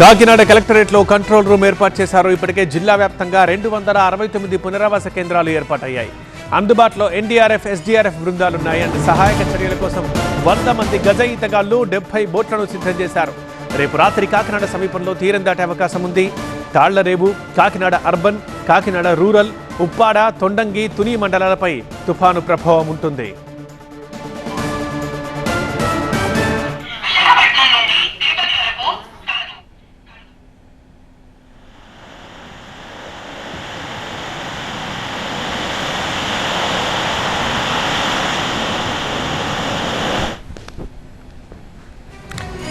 కాకినాడ కలెక్టరేట్లో control room ఏర్పాటు చేశారు. ఇప్పటికే జిల్లా వ్యాప్తంగా రెండు వందల అరవై తొమ్మిది పునరావాస కేంద్రాలు ఏర్పాటయ్యాయి. అందుబాటులో ఎన్డీఆర్ఎఫ్ ఎస్డీఆర్ఎఫ్ బృందాలున్నాయి అండ్ సహాయక చర్యల కోసం వంద మంది గజ ఈతగాళ్ళు డెబ్బై బోట్లను సిద్ధం చేశారు. రేపు రాత్రి కాకినాడ సమీపంలో తీరం దాటే అవకాశం ఉంది. తాళ్ళరేవు కాకినాడ అర్బన్ కాకినాడ రూరల్ ఉప్పాడ తొండంగి తుని మండలాలపై తుఫాను ప్రభావం ఉంటుంది.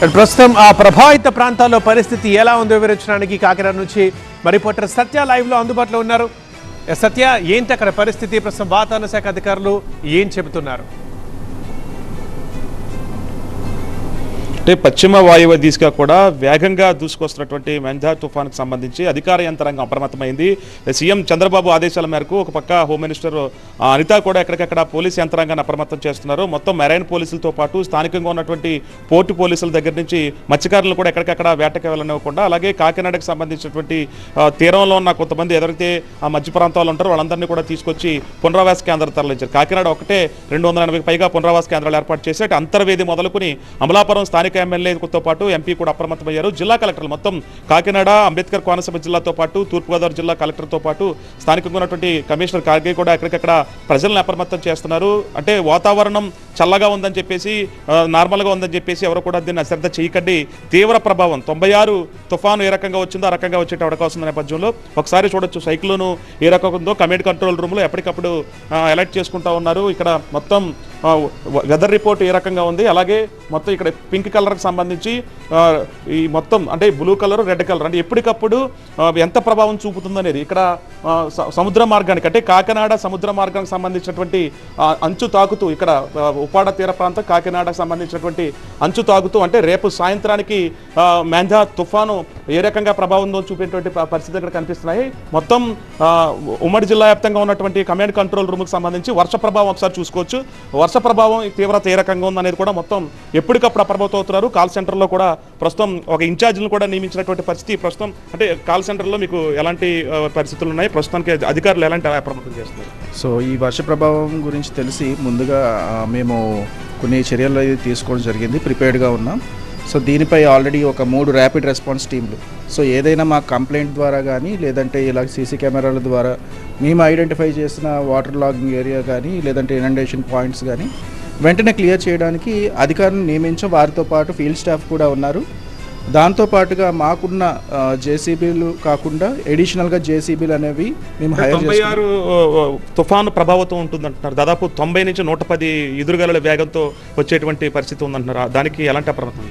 ప్రస్తుతం ఆ ప్రభావిత ప్రాంతాల్లో పరిస్థితి ఎలా ఉందో వివరించడానికి కాకినాడ నుంచి మరి రిపోర్టర్ సత్య లైవ్లో అందుబాటులో ఉన్నారు. సత్య ఏంటి అక్కడ పరిస్థితి? ప్రస్తుతం వాతావరణ శాఖ అధికారులు ఏం చెబుతున్నారు? అంటే పశ్చిమ వాయువ్య దిశగా కూడా వేగంగా దూసుకొస్తున్నటువంటి మెంజా తుఫాన్కి సంబంధించి అధికార యంత్రాంగం అప్రమత్తమైంది. సీఎం చంద్రబాబు ఆదేశాల మేరకు ఒక పక్క హోమ్ మినిస్టర్ ఆ, అనిత కూడా ఎక్కడికక్కడ పోలీస్ యంత్రాంగాన్ని అప్రమత్తం చేస్తున్నారు. మొత్తం మెరైన్ పోలీసులతో పాటు స్థానికంగా ఉన్నటువంటి పోర్టు పోలీసుల దగ్గర నుంచి మత్స్యకారులు కూడా ఎక్కడికక్కడ వేటకి వెళ్ళనివ్వకుండా అలాగే కాకినాడకు సంబంధించినటువంటి తీరంలో ఉన్న కొంతమంది ఎవరైతే ఆ మధ్య ప్రాంతాల్లో ఉంటారో వాళ్ళందరినీ కూడా తీసుకొచ్చి పునరావాస కేంద్రాలు తరలించారు. కాకినాడ ఒకటే రెండు వందల పైగా పునరావాస కేంద్రాలు ఏర్పాటు చేసి అంతర్వేది మొదలుకుని అమలాపురం స్థానిక ఎమ్మెల్యేతో పాటు ఎంపీ కూడా అప్రమత్తమయ్యారు. జిల్లా కలెక్టర్లు మొత్తం కాకినాడ అంబేద్కర్ కోనసీమ జిల్లాతో పాటు తూర్పుగోదావరి జిల్లా కలెక్టర్తో పాటు స్థానికంగా ఉన్నటువంటి కమిషనర్ కార్గే కూడా ఎక్కడికక్కడ ప్రజలను అప్రమత్తం చేస్తున్నారు. అంటే వాతావరణం చల్లగా ఉందని చెప్పేసి నార్మల్గా ఉందని చెప్పేసి ఎవరు కూడా దీన్ని అశ్రద్ధ చేయకండి. తీవ్ర ప్రభావం. తొంభై ఆరు తుఫాను ఏ రకంగా వచ్చిందో ఆ రకంగా వచ్చేట అవకాశం నేపథ్యంలో ఒకసారి చూడొచ్చు సైక్లోను ఏ రకంగా ఉందో. కమాండ్ కంట్రోల్ రూమ్లో ఎప్పటికప్పుడు అలర్ట్ చేసుకుంటా ఉన్నారు. ఇక్కడ మొత్తం వెదర్ రిపోర్ట్ ఏ రకంగా ఉంది? అలాగే మొత్తం ఇక్కడ పింక్ కలర్కి సంబంధించి ఈ మొత్తం అంటే బ్లూ కలర్ రెడ్ కలర్ అంటే ఎప్పటికప్పుడు ఎంత ప్రభావం చూపుతుంది అనేది ఇక్కడ స- సముద్ర మార్గానికి అంటే కాకినాడ సముద్ర మార్గానికి సంబంధించినటువంటి అంచు తాకుతూ ఇక్కడ ఉపాడ తీర ప్రాంతం కాకినాడకు సంబంధించినటువంటి అంచు తాకుతూ అంటే రేపు సాయంత్రానికి ఆ, మెంజా తుఫాను ఏ రకంగా ప్రభావం చూపేటువంటి పరిస్థితి ఇక్కడ కనిపిస్తున్నాయి. మొత్తం ఉమ్మడి జిల్లా వ్యాప్తంగా ఉన్నటువంటి కమాండ్ కంట్రోల్ రూమ్కి సంబంధించి వర్ష ప్రభావం ఒకసారి చూసుకోవచ్చు. వర్ష ప్రభావం తీవ్రత ఏ రకంగా ఉందనేది కూడా మొత్తం ఎప్పటికప్పుడు అప్రమత్తం అవుతున్నారు కాల్ సెంటర్లో కూడా ప్రస్తుతం ఒక ఇన్ఛార్జ్ను కూడా నియమించినటువంటి పరిస్థితి ప్రస్తుతం అంటే కాల్ సెంటర్లో మీకు ఎలాంటి పరిస్థితులు ఉన్నాయి ప్రస్తుతానికి అధికారులు ఎలాంటి అప్రమత్తం చేస్తున్నారు? సో ఈ వర్ష ప్రభావం గురించి తెలిసి ముందుగా మేము కొన్ని చర్యలు అయితే తీసుకోవడం జరిగింది. ప్రిపేర్డ్గా ఉన్నాం. సో దీనిపై ఆల్రెడీ ఒక మూడు ర్యాపిడ్ రెస్పాన్స్ టీంలు సో ఏదైనా మా కంప్లైంట్ ద్వారా కానీ లేదంటే ఇలా సీసీ కెమెరాల ద్వారా మేము ఐడెంటిఫై చేసిన వాటర్ లాగింగ్ ఏరియా కానీ లేదంటే ఇనండేషన్ పాయింట్స్ కానీ వెంటనే క్లియర్ చేయడానికి అధికారులను నియమించాం. వారితో పాటు ఫీల్డ్ స్టాఫ్ కూడా ఉన్నారు. దాంతో పాటుగా మాకున్న జేసీబీలు కాకుండా ఎడిషనల్గా జేసీబీలు అనేవి మేము హైర్ ఆరు తుఫాను ప్రభావితం ఉంటుందంటున్నారు. దాదాపు తొంభై నుంచి నూట పది ఎదురుగాల వేగంతో వచ్చేటువంటి పరిస్థితి ఉందంటున్నారు. దానికి ఎలాంటి అప్రమత్తం?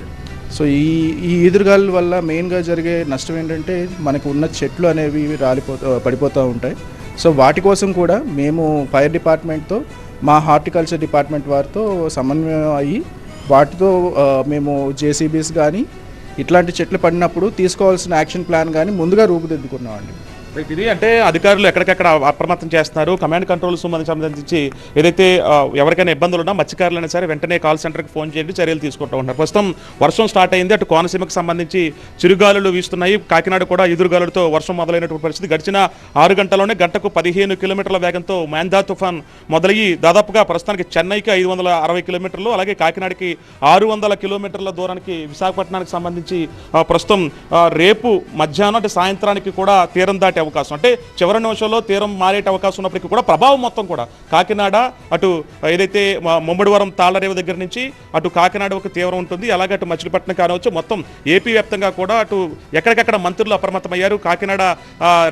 సో ఈ ఈ ఈదురుగాల వల్ల మెయిన్గా జరిగే నష్టం ఏంటంటే మనకు ఉన్న చెట్లు అనేవి రాలిపోతూ పడిపోతూ ఉంటాయి. సో వాటి కోసం కూడా మేము ఫైర్ డిపార్ట్మెంట్తో మా హార్టికల్చర్ డిపార్ట్మెంట్ వారితో సమన్వయం అయ్యి వాటితో మేము జేసీబీస్ కానీ ఇట్లాంటి చెట్లు పడినప్పుడు తీసుకోవాల్సిన యాక్షన్ ప్లాన్ కానీ ముందుగా రూపుదిద్దుకున్నామండి. ఇది అంటే అధికారులు ఎక్కడికక్కడ అప్రమత్తం చేస్తున్నారు. కమాండ్ కంట్రోల్ సంబంధించి ఏదైతే ఎవరికైనా ఇబ్బందులు ఉన్నా మత్స్యకారులైనా సరే వెంటనే కాల్ సెంటర్కి ఫోన్ చేయండి చర్యలు తీసుకుంటూ ఉన్నారు ప్రస్తుతం వర్షం స్టార్ట్ అయింది. అటు కోనసీమకు సంబంధించి చిరుగాలులు వీస్తున్నాయి. కాకినాడ కూడా ఎదురుగాలులతో వర్షం మొదలైనటువంటి పరిస్థితి. గడిచిన ఆరు గంటల్లోనే గంటకు పదిహేను కిలోమీటర్ల వేగంతో మాందా తుఫాన్ మొదలయ్యి దాదాపుగా ప్రస్తుతానికి చెన్నైకి ఐదు వందల అరవై కిలోమీటర్లు అలాగే కాకినాడకి ఆరు వందల కిలోమీటర్ల దూరానికి విశాఖపట్నానికి సంబంధించి ప్రస్తుతం రేపు మధ్యాహ్నం అంటే సాయంత్రానికి కూడా తీరం దాటి అవకాశం. అంటే చివరి నిమిషంలో తీరం మారేట అవకాశం ఉన్నప్పటికీ కూడా ప్రభావం మొత్తం కూడా. కాకినాడ అటు ఏదైతే ముంబడివరం ముమ్మడివరం దగ్గర నుంచి అటు కాకినాడ ఒక తీవ్రం ఉంటుంది. అలాగే అటు మచిలీపట్నం కానివచ్చు. మొత్తం ఏపీ వ్యాప్తంగా కూడా అటు ఎక్కడికక్కడ మంత్రులు అప్రమత్తమయ్యారు. కాకినాడ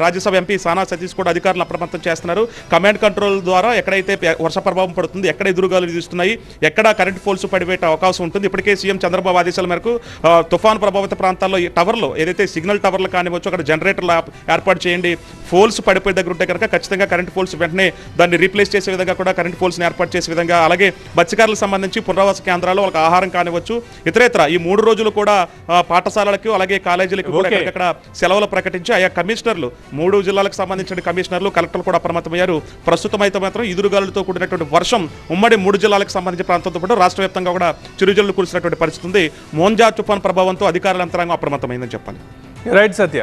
రాజ్యసభ ఎంపీ సానా సతీష్ కూడా అధికారులు అప్రమత్తం చేస్తున్నారు. కమాండ్ కంట్రోల్ ద్వారా ఎక్కడైతే వర్ష ప్రభావం పడుతుంది ఎక్కడ ఎదురుగాలు తీస్తున్నాయి ఎక్కడ కరెంట్ పోల్స్ పడిపోయే అవకాశం ఉంటుంది. ఇప్పటికే సీఎం చంద్రబాబు ఆదేశాల మేరకు తుఫాను తుఫాన్ ప్రభావిత ప్రాంతాల్లో ఈ టవర్లో ఏదైతే సిగ్నల్ టవర్లు కానివచ్చు అక్కడ జనరేటర్లు ఏర్పాటు చేయండి. చేయండి. పోల్స్ పడిపోయే దగ్గర ఉంటే కనుక ఖచ్చితంగా కరెంట్ పోల్స్ వెంటనే దాన్ని రీప్లేస్ చేసే విధంగా కూడా కరెంట్ పోల్స్ని ఏర్పాటు చేసే విధంగా అలాగే మత్స్యకారులకు సంబంధించి పునరావాస కేంద్రాలు వాళ్ళకి ఆహారం కానివచ్చు ఇతరేతర ఈ మూడు రోజులు కూడా పాఠశాలలకు అలాగే కాలేజీలకు కూడా ఓకే. ఎక్కడికక్కడ సెలవులు ప్రకటించి ఆయా కమిషనర్లు మూడు జిల్లాలకు సంబంధించిన కమిషనర్లు కలెక్టర్లు కూడా అప్రమత్తమయ్యారు. ప్రస్తుతం అయితే మాత్రం ఎదురుగాలులతో కూడినటువంటి వర్షం ఉమ్మడి మూడు జిల్లాలకు సంబంధించిన ప్రాంతంతో పాటు రాష్ట్ర వ్యాప్తంగా కూడా చిరుజల్లు కురిసినటువంటి పరిస్థితి ఉంది. మోంజా తుఫాన్ ప్రభావంతో అధికారుల యంత్రాంగం అప్రమత్తమైందని చెప్పాలి. రైట్ సత్య.